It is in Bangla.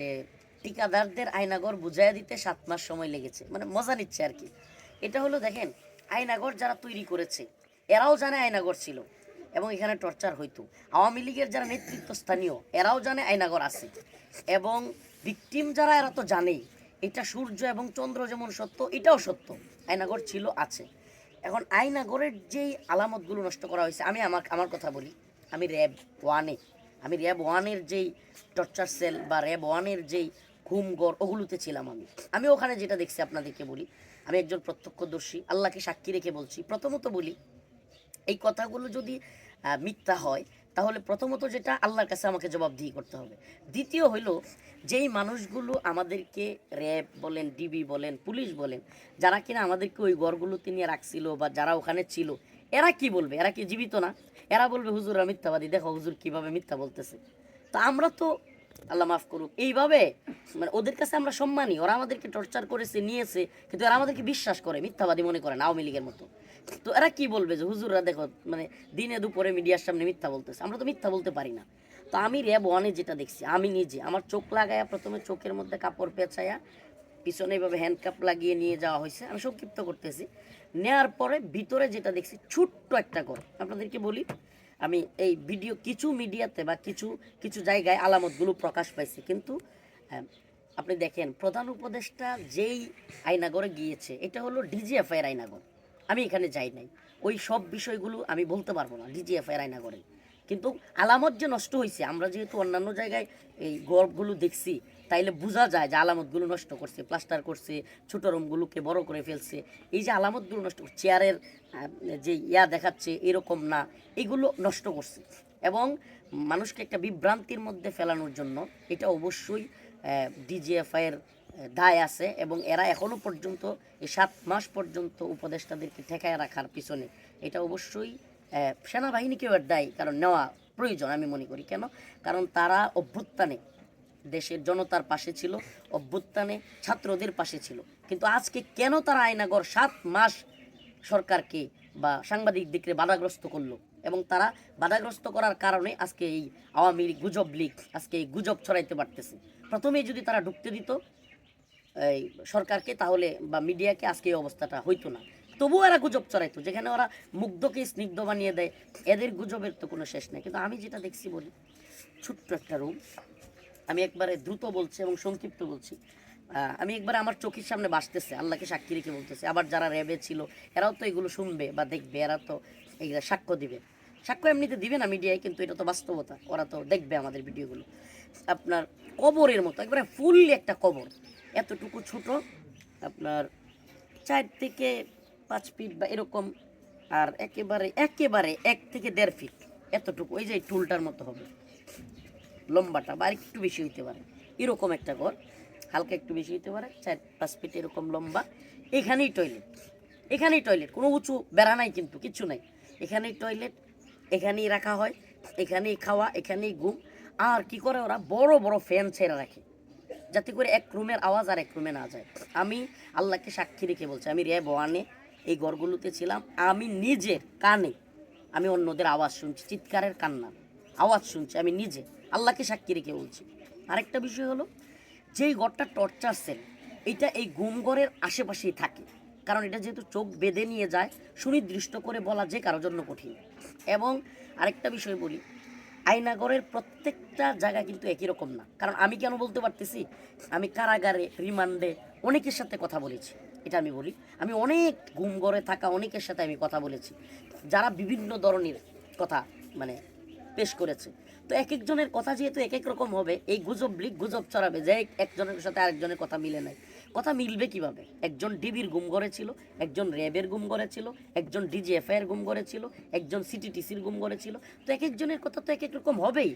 এ, ঠিকাদারদের আয়নাগর বুঝাইয়া দিতে সাত মাস সময় লেগেছে। মানে মজা নিচ্ছে আর কি। এটা হলো দেখেন আয়নাগর যারা তৈরি করেছে এরাও জানে আয়নাগর ছিল এবং এখানে টর্চার হইতো। আওয়ামী লীগের যারা নেতৃত্ব স্থানীয় এরাও জানে আয়নাগর আছে। এবং ভিকটিম যারা এরা তো জানেই এটা সূর্য এবং চন্দ্র যেমন সত্য এটাও সত্য আয়নাগর ছিল আছে। এখন আয়নাগরের যেই আলামতগুলো নষ্ট করা হয়েছে আমি আমার আমার কথা বলি আমি র্যাব ওয়ানে আমি র্যাব ওয়ানের যেই টর্চার সেল বা র্যাব ওয়ানের যেই ঘুমগড় ওগুলোতে ছিলাম আমি। আমি ওখানে যেটা দেখছি আপনাদেরকে বলি, আমি একজন প্রত্যক্ষদর্শী, আল্লাহকে সাক্ষী রেখে বলছি, প্রথমত বলি, এই কথাগুলো যদি মিথ্যা হয়, তাহলে প্রথমত যেটা আল্লাহর কাছে আমাকে জবাবদিহি করতে হবে। দ্বিতীয় হইল, যেই মানুষগুলো আমাদেরকে র্যাব বলেন, ডিবি বলেন, পুলিশ বলেন, যারা কিনা আমাদেরকে ওই গড়গুলোতে নিয়ে রাখছিল বা যারা ওখানে ছিল এরা কি বলবে? এরা কি জীবিত না? এরা বলবে হুজুরা মিথ্যাবাদী। দেখো হুজুর কীভাবে মিথ্যা বলতেছে। তো আমরা তো, আল্লাহ মাফ করুক, এইভাবে মানে ওদের কাছে আমরা সম্মানী। ওরা আমাদেরকে টর্চার করেছে, নিয়েছে, কিন্তু এরা আমাদেরকে বিশ্বাস করে, মিথ্যাবাদী মনে করে না, আওয়ামী লীগের মতো। তো এরা কি বলবে যে, হুজুররা দেখো মানে দিনে দুপুরে মিডিয়ার সামনে মিথ্যা বলতেছে। আমরা তো মিথ্যা বলতে পারি না। তো আমি র্যাব ওয়ানে যেটা দেখছি, আমি নিজে, আমার চোখ লাগায়া প্রথমে চোখের মধ্যে কাপড় পেঁচায়া পিছনে এইভাবে হ্যান্ডকাপ লাগিয়ে নিয়ে যাওয়া হয়েছে। আমি সংক্ষিপ্ত করতেছি। নেয়ার পরে ভিতরে যেটা দেখছি, ছোট্ট একটা ঘর। আপনাদেরকে বলি, আমি এই ভিডিও কিছু মিডিয়াতে বা কিছু কিছু জায়গায় আলামতগুলো প্রকাশ পাইছে। কিন্তু আপনি দেখেন, প্রধান উপদেষ্টা যেই আয়নাগরে গিয়েছে, এটা হলো ডিজিএফআই এর আয়নাগর আমি এখানে যাই নাই। ওই সব বিষয়গুলো আমি বলতে পারব না ডিজিএফআই এর আয়নাগরে কিন্তু আলামত যে নষ্ট হয়েছে আমরা যেহেতু অন্যান্য জায়গায় এই গর্বগুলো দেখছি, তাইলে বোঝা যায় যে আলামতগুলো নষ্ট করছে, প্লাস্টার করছে, ছোট রুমগুলোকে বড় করে ফেলছে। এই যে আলামতগুলো নষ্ট করছে, চেয়ারের যে ইয়া দেখাচ্ছে, এরকম না, এগুলো নষ্ট করছে। এবং মানুষকে একটা বিভ্রান্তির মধ্যে ফেলানোর জন্য এটা অবশ্যই ডিজিএফআই এর দায় আছে এবং এরা এখনও পর্যন্ত, এই সাত মাস পর্যন্ত উপদেষ্টাদেরকে ঠেকায় রাখার পিছনে। এটা অবশ্যই সেনাবাহিনীকেও এর দায়ী, কারণ নেওয়া প্রয়োজন আমি মনে করি। কেন? কারণ তারা অভ্যুত্থানে, দেশের জনতার পাশে ছিল, অভ্যুত্থানে ছাত্রদের পাশে ছিল। কিন্তু আজকে কেন তারা আয়নাগর সাত মাস সরকারকে বা সাংবাদিকদেরকে বাধাগ্রস্ত করল? এবং তারা বাধাগ্রস্ত করার কারণে আজকে এই আওয়ামী লীগ গুজব লীগ, আজকে এই গুজব ছড়াইতে পারতেছে। প্রথমেই যদি তারা ঢুকতে দিত, এই সরকারকে তাহলে বা মিডিয়াকে আজকে এই অবস্থাটা হইতো না। তবুও এরা গুজব ছড়াইতো, যেখানে ওরা মুগ্ধকে স্নিগ্ধ বানিয়ে দেয়। এদের গুজবের তো কোনো শেষ নেই। কিন্তু আমি যেটা দেখছি বলি, ছোট্ট একটা রুম। আমি একবারে দ্রুত বলছি এবং সংক্ষিপ্ত বলছি। আমি একবারে আমার চোখের সামনে বাসতেছে, আল্লাহকে সাক্ষী রেখে বলতেছে। আবার যারা র্যাবে ছিল, এরাও তো এগুলো শুনবে বা দেখবে, এরা তো এইগুলা সাক্ষ্য দিবে। সাক্ষ্য এমনিতে দিবে না মিডিয়ায়, কিন্তু এটা তো বাস্তবতা। ওরা তো দেখবে আমাদের ভিডিওগুলো। আপনার কবরের মতো, একবারে ফুললি একটা কবর। এতটুকু ছোট, আপনার চার থেকে পাঁচ ফিট বা এরকম, আর একেবারে একেবারে এক থেকে দেড় ফিট এতটুকু। ওই যে টুলটার মতো হবে। লম্বাটা বা একটু বেশি হইতে পারে। এরকম একটা ঘর, হালকা একটু বেশি হইতে পারে, চার, পাঁচ ফিট এরকম লম্বা। এখানেই টয়লেট এখানেই টয়লেট কোনো উঁচু বেড়া নাই কিন্তু, কিচ্ছু নাই। এখানেই টয়লেট এখানেই রাখা হয়, এখানেই খাওয়া, এখানেই ঘুম। আর কি করে ওরা? বড় বড় ফ্যান ছেড়ে রাখে। যাতে করে এক রুমের আওয়াজ আর এক রুমে না যায়। আমি আল্লাহকে সাক্ষী রেখে বলছি, আমি রে ওয়ানে এই ঘরগুলোতে ছিলাম। আমি নিজের কানে, আমি অন্যদের আওয়াজ শুনছি, চিৎকারের কান্না, আওয়াজ শুনছি, আমি নিজে, আল্লাহকে সাক্ষী রেখে বলছি। আরেকটা বিষয় হলো, যেই ঘরটা টর্চার সেল এটা এই গুমঘরের আশেপাশেই থাকে। কারণ এটা যেহেতু চোখ বেঁধে নিয়ে যায়, সুনির্দিষ্ট করে বলা যে কারোর জন্য কঠিন। এবং আরেকটা বিষয় বলি আয়নাগরের প্রত্যেকটা জায়গা কিন্তু একই রকম না। কারণ আমি কেন বলতে পারতেছি? আমি কারাগারে রিমান্ডে অনেকের সাথে কথা বলেছি, এটা আমি বলি। আমি অনেক ঘুমঘরে থাকা অনেকের সাথে আমি কথা বলেছি। যারা বিভিন্ন ধরনের কথা মানে পেশ করেছে। তো এক একজনের কথা যেহেতু এক এক রকম হবে, এই গুজব লিক গুজব ছড়াবে, যে একজনের সাথে আরেকজনের কথা মিলে নাই। কথা মিলবে কীভাবে? একজন ডিবির গুম ঘরে ছিল, একজন র্যাবের গুম ঘরে ছিল, একজন ডিজিএফআই এর গুম ঘরে ছিল, একজন সিটিটিসির গুম ঘরে ছিল। তো এক একজনের কথা তো এক এক রকম হবেই।